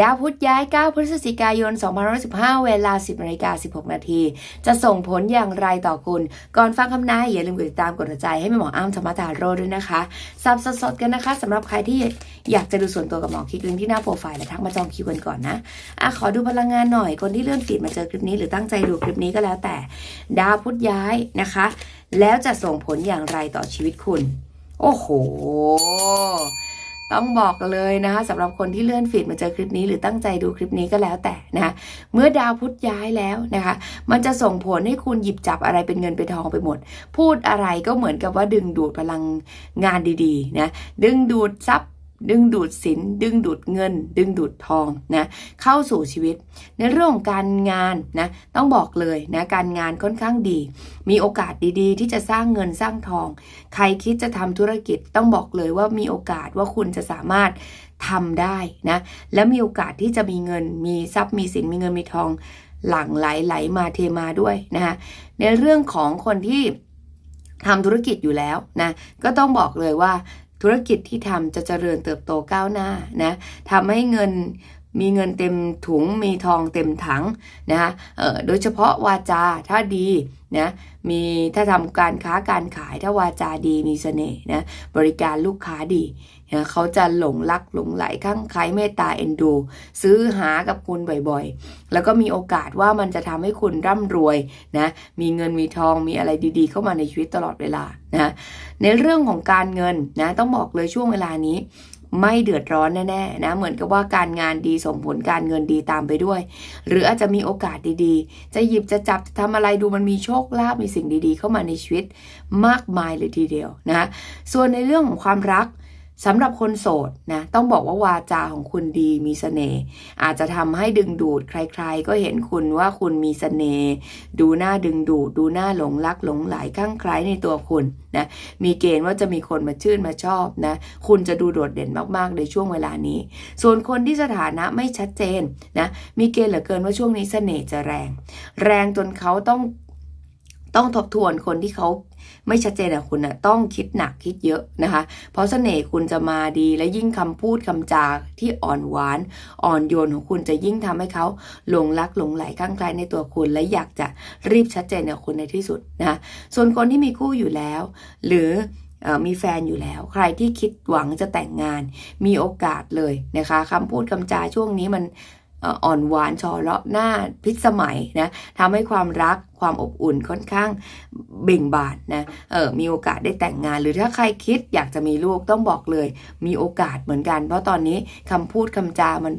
ดาวพุธย้าย 9 พฤศจิกายน 2515 เวลา 10นาฬิกา16 นาที จะส่งผลอย่างไรต่อคุณ ก่อนฟังคำนายอย่าลืมกดติดตามกดหัวใจให้หมออ้ำธรรมตาโรด้วยนะคะสับสดๆกันนะคะสำหรับใครที่อยากจะดูส่วนตัวกับหมอคลิกลิงที่หน้าโปรไฟล์และทักมาจองคิวกันก่อนนะอะขอดูพลังงานหน่อย คนที่เลื่อนฟีดมาเจอคลิปนี้หรือตั้งใจดูคลิปนี้ก็แล้วแต่ ดาวพุธย้ายนะคะ แล้วจะส่งผลอย่างไรต่อชีวิตคุณ โอ้โห ต้องบอกเลยนะคะสำหรับคนที่เลื่อนฟีดมาเจอคลิปนี้หรือตั้งใจดูคลิปนี้ก็แล้วแต่นะคะเมื่อดาวพุธย้ายแล้วนะคะ มันจะส่งผลให้คุณหยิบจับอะไรเป็นเงินเป็นทองไปหมด พูดอะไรก็เหมือนกับว่าดึงดูดพลังงานดีๆนะดึงดูดทรัพย์ ดึงดูดสินดึงดูดเงิน ดึงดูดทองนะเข้าสู่ชีวิต ในเรื่องของการงานนะต้องบอกเลยนะการงานค่อนข้างดี มีโอกาสดีๆ ที่จะสร้างเงินสร้างทอง ใครคิดจะทำธุรกิจต้องบอกเลยว่ามีโอกาสว่าคุณจะสามารถทำได้นะและมีโอกาสที่จะมีเงินมีทรัพย์มีสินมีเงินมีทองหลั่งไหลไหลมาเทมาด้วยนะคะในเรื่องของคนที่ทำธุรกิจอยู่แล้วนะก็ต้องบอกเลยว่า ธุรกิจที่ทำจะเจริญเติบโตก้าวหน้านะทำให้เงิน มีเงินเต็มถุง มีทองเต็มถังนะคะโดยเฉพาะวาจาถ้าดีนะมีถ้าทำการค้าการขายถ้าวาจาดีมีเสน่ห์นะบริการลูกค้าดีนะเขาจะหลงรักหลงไหลข้างใครเมตตาเอ็นดู ซื้อหากับคุณบ่อยๆ แล้วก็มีโอกาสว่ามันจะทำให้คุณร่ำรวยนะมีเงินมีทองมีอะไรดีๆ เข้ามาในชีวิตตลอดเวลานะในเรื่องของการเงินนะต้องบอกเลยช่วงเวลานี้ ไม่เดือดร้อนแน่ๆนะเหมือนกับว่าการงานดีส่งผลการเงินดีตามไปด้วย หรืออาจจะมีโอกาสดีๆ จะหยิบจะจับจะทำอะไรดูมันมีโชคลาภมีสิ่งดีๆ เข้ามาในชีวิตมากมายเลยทีเดียวนะส่วนในเรื่องของความรัก สำหรับคนโสดนะต้องบอกว่าวาจาของคุณดีมีเสน่ห์อาจจะทำให้ดึงดูดใครๆ ก็เห็นคุณว่าคุณมีเสน่ห์ดูหน้าดึงดูด ดูหน้าหลงรักหลงไหลข้างใครในตัวคุณนะมีเกณฑ์ว่าจะมีคนมาชื่นมาชอบนะคุณจะดูโดดเด่นมากๆ ในช่วงเวลานี้ ส่วนคนที่สถานะไม่ชัดเจนนะมีเกณฑ์เหลือเกินว่าช่วงนี้เสน่ห์จะแรง แรงจนเขาต้อง ต้องทบทวนคนที่เขาไม่ชัดเจนอะคุณอะต้องคิดหนักคิดเยอะนะคะ เพราะเสน่ห์คุณจะมาดีและยิ่งคำพูดคำจาที่อ่อนหวาน อ่อนโยนของคุณจะยิ่งทำให้เขาหลงรักหลงไหลข้างใครในตัวคุณ และอยากจะรีบชัดเจนกับคุณในที่สุดนะคะส่วนคนที่มีคู่อยู่แล้ว หรือมีแฟนอยู่แล้ว ใครที่คิดหวังจะแต่งงานมีโอกาสเลยนะคะคำพูดคำจาช่วงนี้มัน อ่อนหวานชอเลาะหน้าพิสมัยนะทำให้ความรักความอบอุ่นค่อนข้างเบ่งบานนะเออมีโอกาสได้แต่งงาน หรือถ้าใครคิดอยากจะมีลูกต้องบอกเลย มีโอกาสเหมือนกัน เพราะตอนนี้คำพูดคำจามัน